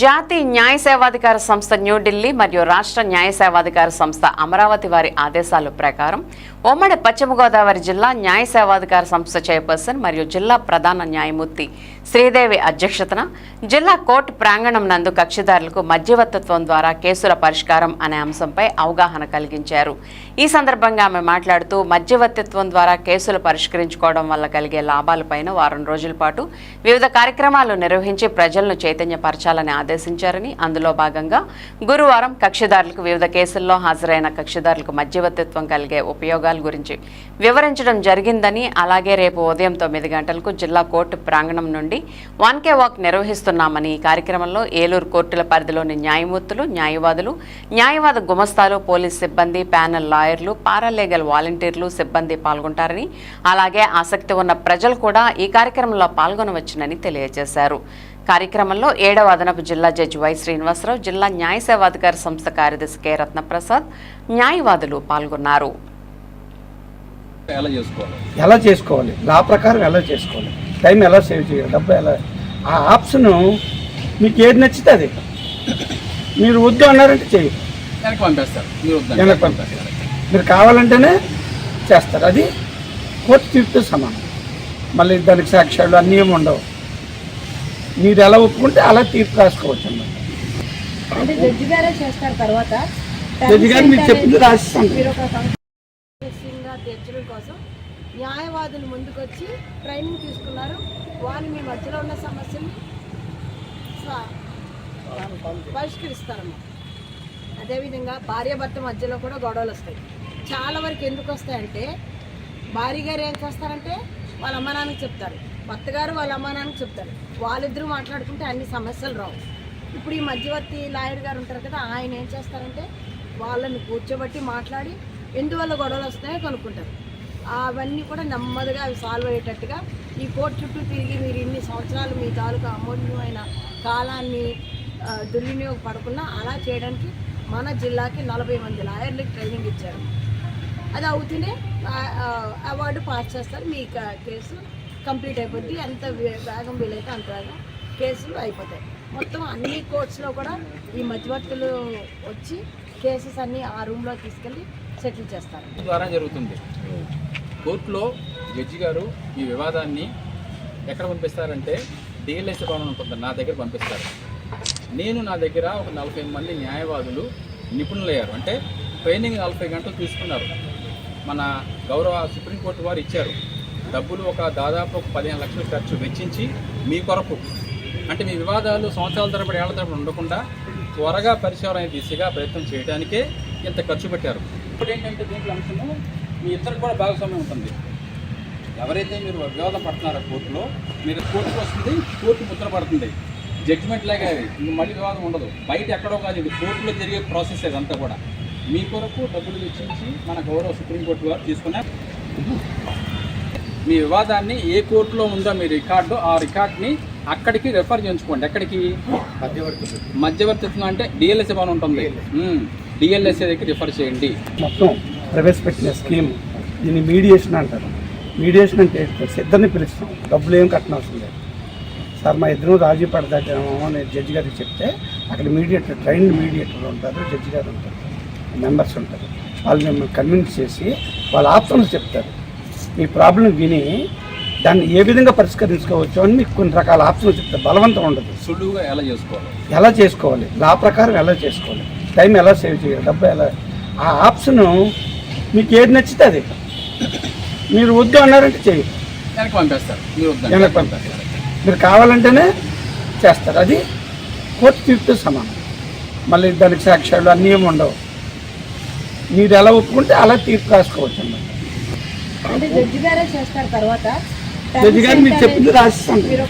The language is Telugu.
జాతీయ న్యాయ సేవాధికార సంస్థ న్యూఢిల్లీ మరియు రాష్ట్ర న్యాయ సేవాధికార సంస్థ అమరావతి వారి ఆదేశాల ప్రకారం ఉమ్మడి పశ్చిమ గోదావరి జిల్లా న్యాయ సేవాధికార సంస్థ చైర్పర్సన్ మరియు జిల్లా ప్రధాన న్యాయమూర్తి శ్రీదేవి అధ్యక్షతన జిల్లా కోర్టు ప్రాంగణం నందు కక్షిదారులకు మధ్యవర్తిత్వం ద్వారా కేసుల పరిష్కారం అనే అంశంపై అవగాహన కలిగించారు. ఈ సందర్భంగా ఆమె మాట్లాడుతూ మధ్యవర్తిత్వం ద్వారా కేసులు పరిష్కరించుకోవడం వల్ల కలిగే లాభాలపైన వారం రోజుల పాటు వివిధ కార్యక్రమాలు నిర్వహించి ప్రజలను చైతన్యపరచాలని ఆదేశించారని అందులో భాగంగా గురువారం కక్షిదారులకు వివిధ కేసుల్లో హాజరైన కక్షిదారులకు మధ్యవర్తిత్వం కలిగే ఉపయోగాల గురించి వివరించడం జరిగిందని అలాగే రేపు ఉదయం తొమ్మిది గంటలకు జిల్లా కోర్టు ప్రాంగణం నుండి వన్ కే వాక్ నిర్వహిస్తున్నామని ఈ కార్యక్రమంలో ఏలూరు కోర్టుల పరిధిలోని న్యాయమూర్తులు న్యాయవాదులు న్యాయవాద గుమస్తాలు పోలీస్ సిబ్బంది ప్యానెల్ లాయర్లు పారాలీగల్ వాలంటీర్లు సిబ్బంది పాల్గొంటారని అలాగే ఆసక్తి ఉన్న ప్రజలు కూడా ఈ కార్యక్రమంలో పాల్గొనవచ్చునని తెలియజేశారు. కార్యక్రమంలో ఏడవ అదనపు జిల్లా జడ్జి వై శ్రీనివాసరావు జిల్లా న్యాయ సేవాధికార సంస్థ కార్యదర్శి కె. రత్నప్రసాద్ న్యాయవాదులు పాల్గొన్నారు. ఎలా చేసుకోవాలి? ఎలా చేసుకోవాలి? లా ప్రకారం ఎలా చేసుకోవాలి? టైం ఎలా సేవ్ చేయాలి? డబ్బు ఎలా? ఆ ఆప్షన్ మీకు ఏది నచ్చితే అది. మీరు వద్దు అన్నారంటే చేయరు వెనక్కి పంపేస్తారు. మీరు కావాలంటేనే చేస్తారు. అది కోర్టు తీర్పుతో సమానం. మళ్ళీ దానికి సాక్ష్యాలు అన్నీ ఏమి ఉండవు. మీరు ఎలా ఒప్పుకుంటే అలా తీర్పు రాసుకోవచ్చు అన్నమాట. అంటే జడ్జి గారే మీకు చెప్పింది రాసిస్తాను మీరు తీర్చడం కోసం న్యాయవాదులు ముందుకొచ్చి ట్రైనింగ్ తీసుకున్నారు. వాళ్ళు మీ మధ్యలో ఉన్న సమస్యల్ని స- పరిష్కరిస్తారమ్మా అదేవిధంగా భార్యాభర్త మధ్యలో కూడా గొడవలు వస్తాయి. చాలా వరకు ఎందుకు వస్తాయంటే భార్య గారు ఏం చేస్తారంటే వాళ్ళ అమ్మ నాన్నకి చెప్తారు. భర్త గారు వాళ్ళ అమ్మ నాన్నకి చెప్తారు. వాళ్ళిద్దరూ మాట్లాడుకుంటే అన్ని సమస్యలు రావు. ఇప్పుడు ఈ మధ్యవర్తి లాయర్ గారు ఉంటారు కదా ఆయన ఏం చేస్తారంటే వాళ్ళని కూర్చోబెట్టి మాట్లాడి ఎందువల్ల గొడవలు వస్తాయో కనుక్కుంటారు. అవన్నీ కూడా నెమ్మదిగా అవి సాల్వ్ అయ్యేటట్టుగా ఈ కోర్టు చుట్టూ తిరిగి మీరు ఇన్ని సంవత్సరాలు మీ తాలూకా అమూల్యమైన కాలాన్ని దుర్వినియోగపడకుండా అలా చేయడానికి మన జిల్లాకి నలభై మంది లాయర్లకు ట్రైనింగ్ ఇచ్చారు. అది అవుతూనే అవార్డు పాస్ చేస్తారు. మీ కేసు కంప్లీట్ అయిపోద్ది. ఎంత వేగం వీలైతే అంత వేగం కేసులు అయిపోతాయి. మొత్తం అన్ని కోర్ట్స్లో కూడా ఈ మధ్యవర్తులు వచ్చి కేసెస్ అన్నీ ఆ రూమ్లో తీసుకెళ్ళి సెటిల్ చేస్తారు. ద్వారా జరుగుతుంది. కోర్టులో జడ్జి గారు ఈ వివాదాన్ని ఎక్కడ పంపిస్తారంటే డిఎల్ఎస్ భవనం ఉంటుంది నా దగ్గర పంపిస్తారు. నేను నా దగ్గర ఒక నలభై మంది న్యాయవాదులు నిపుణులయ్యారు. అంటే ట్రైనింగ్ నలభై గంటలు తీసుకున్నారు. మన గౌరవ సుప్రీంకోర్టు వారు ఇచ్చారు. డబ్బులు ఒక దాదాపు ఒక పదిహేను లక్షల ఖర్చు వెచ్చించి మీ కొరకు అంటే మీ వివాదాలు సంవత్సరాల తరబడి ఏళ్ళ తరబడి ఉండకుండా త్వరగా పరిష్కారం దిశగా ప్రయత్నం చేయడానికే ఇంత ఖర్చు పెట్టారు. ఇప్పుడు ఏంటంటే దీంట్లో అంశము మీ ఇద్దరు కూడా భాగస్వామ్యం ఉంటుంది. ఎవరైతే మీరు వివాదం పడుతున్నారో కోర్టులో మీరు కోర్టుకు వస్తుంది కోర్టు ముద్ర పడుతుంది. జడ్జిమెంట్ లాగా మళ్ళీ వివాదం ఉండదు. బయట ఎక్కడో కాదు ఇది. కోర్టులో జరిగే ప్రాసెస్ ఇదంతా కూడా. మీ కొరకు డబ్బులు వెచ్చించి మన గౌరవ సుప్రీంకోర్టు వారు తీసుకున్నారు మీ వివాదాన్ని ఏ కోర్టులో ఉందో మీ రికార్డు ఆ రికార్డ్ని అక్కడికి రెఫర్ చేయించుకోండి. ఎక్కడికి? మధ్యవర్తిత్వం అంటే డిఎల్ఎస్ఏ భవన్ ఉంటుంది. డిఎల్ఎస్ఏ దగ్గర రిఫర్ చేయండి. మొత్తం ప్రవేశపెట్టిన స్కీమ్ దీన్ని మీడియేషన్ అంటారు. మీడియేషన్ అంటే ఇద్దరిని పిలుస్తాం. డబ్బులు ఏం కట్టనవసరం లేదు. సార్ మా ఇద్దరు రాజీ పడదామో అని జడ్జి గారికి చెప్తే అక్కడ మీడియేటర్ ట్రైన్డ్ మీడియేటర్ ఉంటారు జడ్జి గారు ఉంటారు. మెంబర్స్ ఉంటారు. వాళ్ళు మిమ్మల్ని కన్విన్స్ చేసి వాళ్ళ ఆప్షన్స్ చెప్తారు. మీ ప్రాబ్లం విని దాన్ని ఏ విధంగా పరిష్కరించుకోవచ్చు అని మీకు కొన్ని రకాల ఆప్షన్స్ చెప్తారు బలవంతం ఉండదు. సులువుగా ఎలా చేసుకోవాలి? ఎలా చేసుకోవాలి? లా ప్రకారం ఎలా చేసుకోవాలి? టైం ఎలా సేవ్ చేయాలి? డబ్బు ఎలా? ఆ ఆప్షన్ మీకు ఏది నచ్చితే అది. మీరు వద్దు అన్నారంటే చేయరు వెనక్కి పంపేస్తారు. వెనక్కి పంపేస్తారు. మీరు కావాలంటేనే చేస్తారు. అది కోర్టు తీర్పుతో సమానం. మళ్ళీ దానికి సాక్ష్యాలు అన్నీ ఏమి ఉండవు. మీరు ఎలా ఒప్పుకుంటే అలా తీర్పు రాసుకోవచ్చు అన్నమాట. అంటే జడ్జి గారే చేస్తారు తర్వాత. జడ్జి గారు మీకు చెప్పింది రాసిస్తాను. మీరు